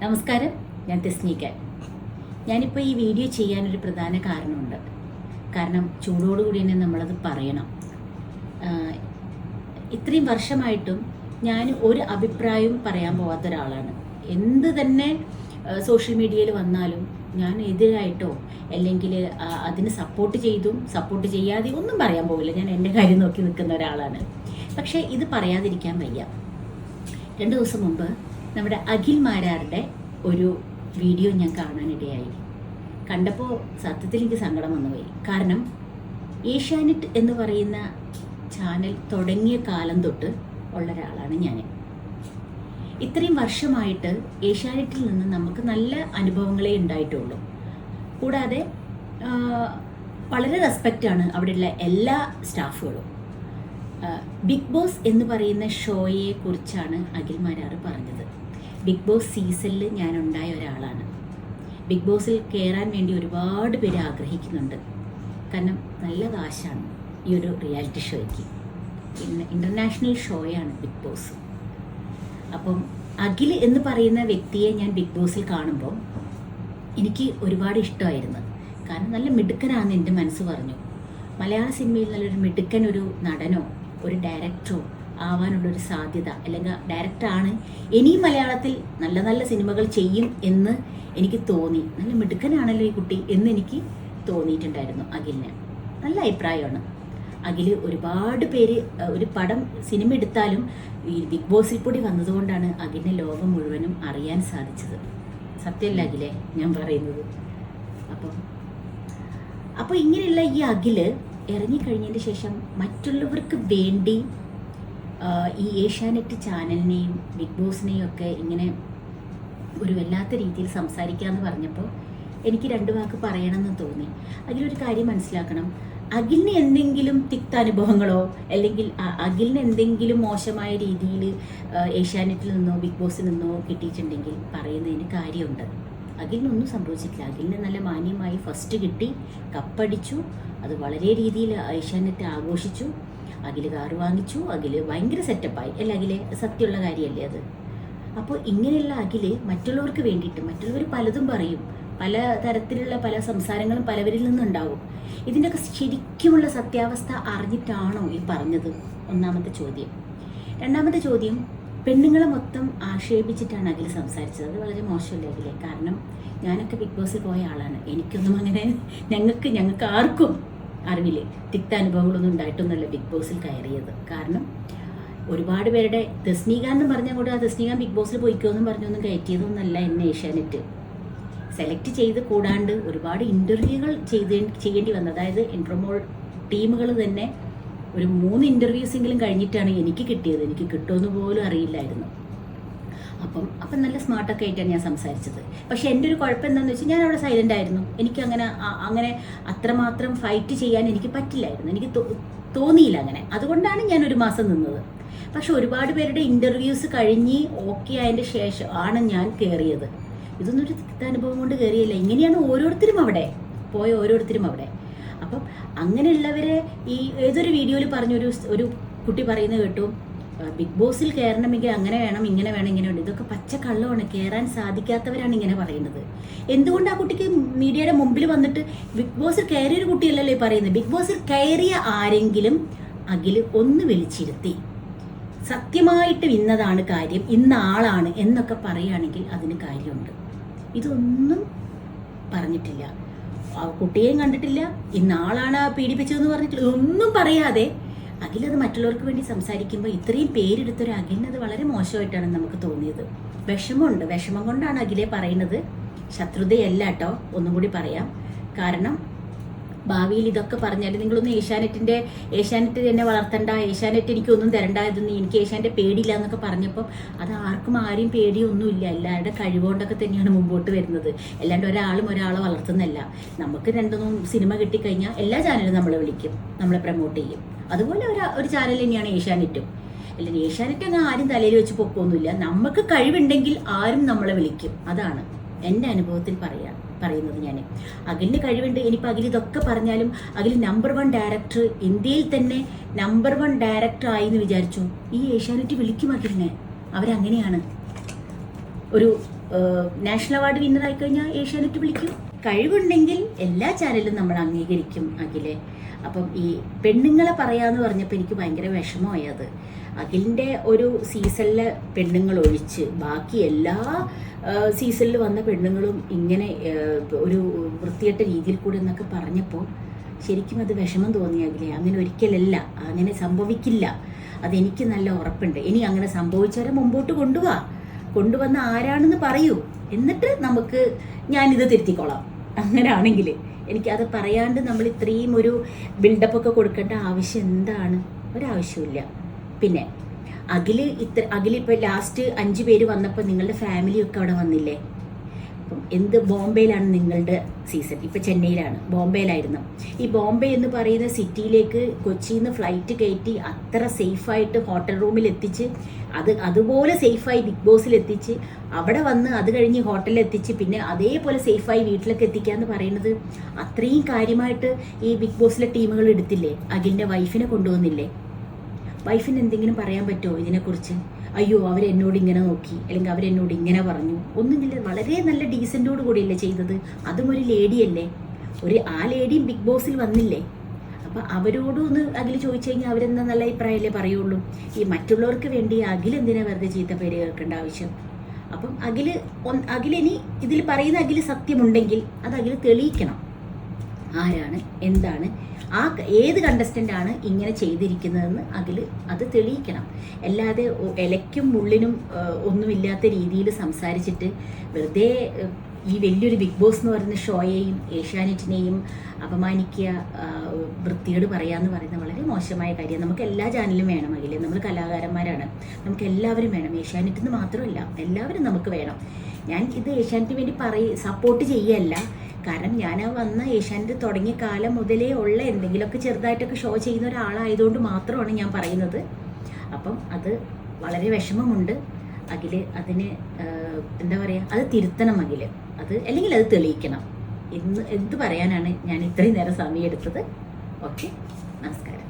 നമസ്കാരം ഞാൻ തെസ്നിക്കാൻ ഞാനിപ്പോൾ ഈ വീഡിയോ ചെയ്യാനൊരു പ്രധാന കാരണമുണ്ട്. കാരണം ചൂടോടുകൂടി തന്നെ നമ്മളത് പറയണം. ഇത്രയും വർഷമായിട്ടും ഞാൻ ഒരു അഭിപ്രായവും പറയാൻ പോകാത്ത ഒരാളാണ്. എന്ത് തന്നെ സോഷ്യൽ മീഡിയയിൽ വന്നാലും ഞാൻ എതിരായിട്ടോ അല്ലെങ്കിൽ അതിന് സപ്പോർട്ട് ചെയ്തും സപ്പോർട്ട് ചെയ്യാതെ ഒന്നും പറയാൻ പോകില്ല ഞാൻ എന്റെ കാര്യം നോക്കി നിൽക്കുന്ന ഒരാളാണ്. പക്ഷേ ഇത് പറയാതിരിക്കാൻ വയ്യ. രണ്ട് ദിവസം മുമ്പ് നമ്മുടെ അഖിൽ മാരാരുടെ ഒരു വീഡിയോ ഞാൻ കാണാനിടയായി. കണ്ടപ്പോൾ സത്യത്തിൽ എനിക്ക് സങ്കടം വന്നുപോയി കാരണം ഏഷ്യാനെറ്റ് എന്ന് പറയുന്ന ചാനൽ തുടങ്ങിയ കാലം തൊട്ട് ഉള്ള ഒരാളാണ് ഞാൻ ഇത്രയും വർഷമായിട്ട് ഏഷ്യാനെറ്റിൽ നിന്ന് നമുക്ക് നല്ല അനുഭവങ്ങളെ ഉണ്ടായിട്ടുള്ളൂ. കൂടാതെ വളരെ റെസ്പെക്റ്റാണ് അവിടെയുള്ള എല്ലാ സ്റ്റാഫുകളും. ബിഗ് ബോസ് എന്ന് പറയുന്ന ഷോയെ കുറിച്ചാണ് അഖിൽ മാരാറ് പറഞ്ഞത്. ബിഗ് ബോസ് സീസണിൽ ഞാൻ ഉണ്ടായ ഒരാളാണ്. ബിഗ് ബോസിൽ കയറാൻ വേണ്ടി ഒരുപാട് പേര് ആഗ്രഹിക്കുന്നുണ്ട്. കാരണം നല്ല കാശാണ് ഈ ഒരു റിയാലിറ്റി ഷോയ്ക്ക് പിന്നെ ഇന്റർനാഷണൽ ഷോയാണ് ബിഗ് ബോസ് അപ്പം അഖിൽ എന്ന് പറയുന്ന വ്യക്തിയെ ഞാൻ ബിഗ് ബോസിൽ കാണുമ്പോൾ എനിക്ക് ഒരുപാട് ഇഷ്ടമായിരുന്നു. കാരണം നല്ല മിടുക്കനാണെന്ന് എന്റെ മനസ്സ് പറഞ്ഞു. മലയാള സിനിമയിൽ നല്ലൊരു മിടുക്കൻ ഒരു നടനോ ഒരു ഡയറക്ടറോ ആവാനുള്ളൊരു സാധ്യത. അല്ലെങ്കിൽ ഡയറക്റ്റാണ് ഇനിയും മലയാളത്തിൽ നല്ല നല്ല സിനിമകൾ ചെയ്യും എന്ന് എനിക്ക് തോന്നി. നല്ല മിടുക്കനാണല്ലോ ഈ കുട്ടി എന്ന് എനിക്ക് തോന്നിയിട്ടുണ്ടായിരുന്നു അഖിലിന്. നല്ല അഭിപ്രായമാണ്. അഖിൽ ഒരുപാട് പേര് ഒരു പടം സിനിമ എടുത്താലും ഈ ബിഗ് ബോസിൽ കൂടി വന്നതുകൊണ്ടാണ് അഖിലിനെ ലോകം മുഴുവനും അറിയാൻ സാധിച്ചത്. സത്യമല്ല അഖിലെ ഞാൻ പറയുന്നത്. അപ്പം അപ്പോൾ ഇങ്ങനെയുള്ള ഈ അഖിൽ ഇറങ്ങിക്കഴിഞ്ഞതിന് ശേഷം മറ്റുള്ളവർക്ക് വേണ്ടി ഈ ഏഷ്യാനെറ്റ് ചാനലിനെയും ബിഗ് ബോസിനെയും ഒക്കെ ഇങ്ങനെ ഒരു വല്ലാത്ത രീതിയിൽ സംസാരിക്കാമെന്ന് പറഞ്ഞപ്പോൾ എനിക്ക് രണ്ട് വാക്ക് പറയണമെന്ന് തോന്നി. അതിലൊരു കാര്യം മനസ്സിലാക്കണം. അഖിലിന് എന്തെങ്കിലും തിക്ത അനുഭവങ്ങളോ അല്ലെങ്കിൽ അഖിലിന് എന്തെങ്കിലും മോശമായ രീതിയിൽ ഏഷ്യാനെറ്റിൽ നിന്നോ ബിഗ് ബോസിൽ നിന്നോ കിട്ടിയിട്ടുണ്ടെങ്കിൽ പറയുന്നതിന് കാര്യമുണ്ട്. അഖിലിനൊന്നും സംഭവിച്ചിട്ടില്ല. അഖിലിന് നല്ല മാന്യമായി ഫസ്റ്റ് കിട്ടി കപ്പടിച്ചു അത് വളരെ രീതിയിൽ ഏഷ്യാനെറ്റ് ആഘോഷിച്ചു. അഖിൽ കാറ് വാങ്ങിച്ചു. അഖിൽ ഭയങ്കര സെറ്റപ്പായി അല്ല അഖിലെ സത്യമുള്ള കാര്യമല്ലേ അത്? അപ്പോൾ ഇങ്ങനെയുള്ള അഖിൽ മറ്റുള്ളവർക്ക് വേണ്ടിയിട്ട് മറ്റുള്ളവർ പലതും പറയും. പല തരത്തിലുള്ള പല സംസാരങ്ങളും പലവരിൽ നിന്നുണ്ടാവും. ഇതിന്റെയൊക്കെ ശരിക്കുമുള്ള സത്യാവസ്ഥ അറിഞ്ഞിട്ടാണോ ഈ പറഞ്ഞത്? ഒന്നാമത്തെ ചോദ്യം. രണ്ടാമത്തെ ചോദ്യം പെണ്ണുങ്ങളെ മൊത്തം ആക്ഷേപിച്ചിട്ടാണ് അഖിൽ സംസാരിച്ചത്. അത് വളരെ മോശമല്ലേ അഖിലെ? കാരണം ഞാനൊക്കെ ബിഗ് ബോസിൽ പോയ ആളാണ്. എനിക്കൊന്നും അങ്ങനെ ഞങ്ങൾക്ക് ഞങ്ങൾക്ക് ആർക്കും അറിവില്ല? തിക്ത അനുഭവങ്ങളൊന്നും ഉണ്ടായിട്ടൊന്നുമല്ല ബിഗ് ബോസിൽ കയറിയത്. കാരണം ഒരുപാട് പേരുടെ തസ്നീകാന്ത് പറഞ്ഞ കൂടെ ആ ദസ്നീക ബിഗ് ബോസിൽ പോയിക്കോന്നും പറഞ്ഞൊന്നും കയറ്റിയതൊന്നല്ല എന്നെ ഏഷ്യാനെറ്റ്. സെലക്ട് ചെയ്ത് കൂടാണ്ട് ഒരുപാട് ഇന്റർവ്യൂകൾ ചെയ്ത് ചെയ്യേണ്ടി വന്നത് അതായത് ഇൻട്രമോൾ ടീമുകൾ തന്നെ ഒരു മൂന്ന് ഇന്റർവ്യൂസെങ്കിലും കഴിഞ്ഞിട്ടാണ് എനിക്ക് കിട്ടിയത്. എനിക്ക് കിട്ടുമെന്ന് പോലും അറിയില്ലായിരുന്നു. അപ്പം അപ്പം നല്ല സ്മാർട്ടൊക്കെ ആയിട്ടാണ് ഞാൻ സംസാരിച്ചത്. പക്ഷേ എന്റെ ഒരു കുഴപ്പം എന്താണെന്ന് വെച്ചാൽ ഞാൻ അവിടെ സൈലന്റ് ആയിരുന്നു. എനിക്ക് അങ്ങനെ അങ്ങനെ അത്രമാത്രം ഫൈറ്റ് ചെയ്യാൻ എനിക്ക് പറ്റില്ലായിരുന്നു. എനിക്ക് തോന്നിയില്ല അങ്ങനെ. അതുകൊണ്ടാണ് ഞാൻ ഒരു മാസം നിന്നത്. പക്ഷെ ഒരുപാട് പേരുടെ ഇന്റർവ്യൂസ് കഴിഞ്ഞ് ഓക്കെ ആയതിന്റെ ശേഷം ആണ് ഞാൻ കയറിയത് ഇതൊന്നും ഒരു തിക്താനുഭവം കൊണ്ട് കയറിയില്ല ഇങ്ങനെയാണ് ഓരോരുത്തരും അവിടെ. പോയ ഓരോരുത്തരും അവിടെ. അപ്പം അങ്ങനെയുള്ളവരെ ഈ ഏതൊരു വീഡിയോയിൽ പറഞ്ഞൊരു ഒരു കുട്ടി പറയുന്നത് കേട്ടു. "ആ, ബിഗ് ബോസിൽ കയറണമെങ്കിൽ അങ്ങനെ വേണം ഇങ്ങനെ വേണം ഇങ്ങനെ വേണം. ഇതൊക്കെ പച്ച കള്ളമാണ് കയറാൻ സാധിക്കാത്തവരാണ് ഇങ്ങനെ പറയുന്നത്. എന്തുകൊണ്ട് ആ കുട്ടിക്ക് മീഡിയയുടെ മുമ്പിൽ വന്നിട്ട് ബിഗ് ബോസിൽ കയറിയ ഒരു കുട്ടിയല്ലല്ലോ പറയുന്നത്? ബിഗ് ബോസിൽ കയറിയ ആരെങ്കിലും അഖിൽ ഒന്ന് വിളിച്ചിരുത്തി. സത്യമായിട്ട് ഇന്നതാണ് കാര്യം ഇന്ന ആളാണ് എന്നൊക്കെ പറയുകയാണെങ്കിൽ അതിന് കാര്യമുണ്ട്. ഇതൊന്നും പറഞ്ഞിട്ടില്ല. ആ കുട്ടിയെയും കണ്ടിട്ടില്ല ഇന്നാളാണ് പീഡിപ്പിച്ചതെന്ന് പറഞ്ഞിട്ടില്ല. ഒന്നും പറയാതെ അഖിലത് മറ്റുള്ളവർക്ക് വേണ്ടി സംസാരിക്കുമ്പോൾ ഇത്രയും പേരെടുത്തൊരു അഖിലിനത് വളരെ മോശമായിട്ടാണ് നമുക്ക് തോന്നിയത്. വിഷമമുണ്ട്. വിഷമം കൊണ്ടാണ് അഖിലെ പറയുന്നത്. ശത്രുതയല്ല കേട്ടോ. ഒന്നും കൂടി പറയാം. കാരണം ഭാവിയിൽ ഇതൊക്കെ പറഞ്ഞാൽ നിങ്ങളൊന്നും ഏഷ്യാനെറ്റിന്റെ ഏഷ്യാനെറ്റ് എന്നെ വളർത്തണ്ട ഏഷ്യാനെറ്റ് എനിക്കൊന്നും തരണ്ട ഇതൊന്നും എനിക്ക് ഏഷ്യാന്റെ പേടിയില്ല എന്നൊക്കെ പറഞ്ഞപ്പോൾ അത് ആർക്കും ആരെയും പേടിയൊന്നുമില്ല. എല്ലാവരുടെ കഴിവുകൊണ്ടൊക്കെ തന്നെയാണ് മുമ്പോട്ട് വരുന്നത്. അല്ലാണ്ട് ഒരാളും ഒരാളെ വളർത്തുന്നല്ല നമുക്ക് രണ്ടൊന്നും സിനിമ കിട്ടിക്കഴിഞ്ഞാൽ എല്ലാ ചാനലും നമ്മളെ വിളിക്കും. നമ്മളെ പ്രൊമോട്ട് ചെയ്യും. അതുപോലെ ഒരു ഒരു ചാനൽ തന്നെയാണ് ഏഷ്യാനെറ്റും. അല്ല ഏഷ്യാനെറ്റ് അങ്ങ് ആരും തലയിൽ വെച്ച് പൊക്കൊന്നുമില്ല. നമുക്ക് കഴിവുണ്ടെങ്കിൽ ആരും നമ്മളെ വിളിക്കും. അതാണ് എന്റെ അനുഭവത്തിൽ പറയാം പറയുന്നത് ഞാൻ അഖിലിന് കഴിവുണ്ട് ഇനിയിപ്പോൾ അഖിൽ ഇതൊക്കെ പറഞ്ഞാലും അഖിൽ നമ്പർ വൺ ഡയറക്ടർ ഇന്ത്യയിൽ തന്നെ നമ്പർ വൺ ഡയറക്ടർ ആയി എന്ന് വിചാരിച്ചു. ഈ ഏഷ്യാനെറ്റ് വിളിക്കും അഖിലിനെ. അവരങ്ങനെയാണ്. ഒരു നാഷണൽ അവാർഡ് വിന്നറായി കഴിഞ്ഞാൽ ഏഷ്യാനെറ്റ് വിളിക്കും. കഴിവുണ്ടെങ്കിൽ എല്ലാ ചാനലും നമ്മൾ അംഗീകരിക്കും അഖിലെ. അപ്പം ഈ പെണ്ണുങ്ങളെ പറയാന്ന് പറഞ്ഞപ്പോൾ എനിക്ക് ഭയങ്കര വിഷമമായി അത്. അഖിലിന്റെ ഒരു സീസണിലെ പെണ്ണുങ്ങൾ ഒഴിച്ച് ബാക്കി എല്ലാ സീസണിൽ വന്ന പെണ്ണുങ്ങളും ഇങ്ങനെ ഒരു വൃത്തികെട്ട രീതിയിൽ കൂടെ എന്നൊക്കെ പറഞ്ഞപ്പോൾ ശരിക്കും അത് വിഷമം തോന്നി അഖിലെ. അങ്ങനെ ഒരിക്കലല്ല. അങ്ങനെ സംഭവിക്കില്ല. അതെനിക്ക് നല്ല ഉറപ്പുണ്ട്. ഇനി അങ്ങനെ സംഭവിച്ചവരെ മുമ്പോട്ട് കൊണ്ടുപോവാ കൊണ്ടുവന്ന ആരാണെന്ന് പറയൂ. എന്നിട്ട് നമുക്ക് ഞാനിത് തിരുത്തിക്കോളാം. അങ്ങനെയാണെങ്കിൽ അത് പറയാണ്ട് നമ്മൾ ഇത്രയും ഒരു ബിൽഡപ്പ് ഒക്കെ കൊടുക്കേണ്ട ആവശ്യം എന്താണ്? ഒരാവശ്യമില്ല പിന്നെ അഖിൽ ഇത്ര അഖിലിപ്പോൾ ലാസ്റ്റ് അഞ്ച് പേര് വന്നപ്പോൾ നിങ്ങളുടെ ഫാമിലിയൊക്കെ അവിടെ വന്നില്ലേ? എന്ത് ബോംബെയിലാണ് നിങ്ങളുടെ സീസൺ ഇപ്പം ചെന്നൈയിലാണ് ബോംബെയിലായിരുന്നു. ഈ ബോംബെ എന്ന് പറയുന്ന സിറ്റിയിലേക്ക് കൊച്ചിയിൽ നിന്ന് ഫ്ലൈറ്റ് കയറ്റി അത്ര സേഫായിട്ട് ഹോട്ടൽ റൂമിൽ എത്തിച്ച് അത് അതുപോലെ സേഫായി ബിഗ് ബോസിൽ എത്തിച്ച് അവിടെ വന്ന് അത് കഴിഞ്ഞ് ഹോട്ടലിൽ എത്തിച്ച് പിന്നെ അതേപോലെ സേഫായി വീട്ടിലേക്ക് എത്തിക്കുക എന്ന് പറയുന്നത് അത്രയും കാര്യമായിട്ട് ഈ ബിഗ് ബോസിലെ ടീമുകൾ എടുത്തില്ലേ? അഖിലിന്റെ വൈഫിനെ കൊണ്ടുവന്നില്ലേ? വൈഫിന് എന്തെങ്കിലും പറയാൻ പറ്റുമോ ഇതിനെക്കുറിച്ച്? അയ്യോ അവരെന്നോട് ഇങ്ങനെ നോക്കി. അല്ലെങ്കിൽ അവരെന്നോട് ഇങ്ങനെ പറഞ്ഞു ഒന്നുമില്ല വളരെ നല്ല ഡീസന്റോട് കൂടിയല്ലേ ചെയ്തത്. അതും ഒരു ലേഡിയല്ലേ? ഒരു ആ ലേഡിയും ബിഗ് ബോസിൽ വന്നില്ലേ? അപ്പം അവരോട് ഒന്ന് അഖിൽ ചോദിച്ചു കഴിഞ്ഞാൽ അവരെന്താ നല്ല അഭിപ്രായമല്ലേ പറയുള്ളൂ? ഈ മറ്റുള്ളവർക്ക് വേണ്ടി അഖിൽ എന്തിനാ വെറുതെ ചീത്ത പേര് കേൾക്കേണ്ട ആവശ്യം? അപ്പം അഖിൽ അഖിലിനി ഇതിൽ പറയുന്ന അഖിൽ സത്യമുണ്ടെങ്കിൽ അത് അഖിൽ തെളിയിക്കണം. ആരാണ് എന്താണ് ആ ഏത് കണ്ടസ്റ്റന്റ് ആണ് ഇങ്ങനെ ചെയ്തിരിക്കുന്നതെന്ന് അതിൽ അത് തെളിയിക്കണം. അല്ലാതെ ഇലയ്ക്കും മുള്ളിനും ഒന്നുമില്ലാത്ത രീതിയിൽ സംസാരിച്ചിട്ട് വെറുതെ ഈ വലിയൊരു ബിഗ് ബോസ് എന്ന് പറയുന്ന ഷോയെയും ഏഷ്യാനെറ്റിനെയും അപമാനിക്കുക വൃത്തിയോട് പറയാന്ന് പറയുന്നത് വളരെ മോശമായ കാര്യം നമുക്ക് എല്ലാ ചാനലും വേണം അതിൽ നമ്മൾ കലാകാരന്മാരാണ്. നമുക്ക് എല്ലാവരും വേണം. ഏഷ്യാനെറ്റ് നിന്ന് മാത്രമല്ല എല്ലാവരും നമുക്ക് വേണം. ഞാൻ ഇത് ഏഷ്യാനെറ്റിന് വേണ്ടി പറയ സപ്പോർട്ട് ചെയ്യല്ല കാരണം ഞാൻ വന്ന ഏഷ്യാനെറ്റ് തുടങ്ങിയ കാലം മുതലേ ഉള്ള എന്തെങ്കിലുമൊക്കെ ചെറുതായിട്ടൊക്കെ ഷോ ചെയ്യുന്ന ഒരാളായതുകൊണ്ട് മാത്രമാണ് ഞാൻ പറയുന്നത്. അപ്പം അത് വളരെ വിഷമമുണ്ട്. അഖിൽ അതിന് എന്താ പറയുക അത് തിരുത്തണം അഖിൽ. അത് അല്ലെങ്കിൽ അത് തെളിയിക്കണം. എന്ന് എന്ത് പറയാനാണ് ഞാൻ ഇത്രയും നേരം സമയം എടുത്തത്? ഓക്കെ. നമസ്കാരം.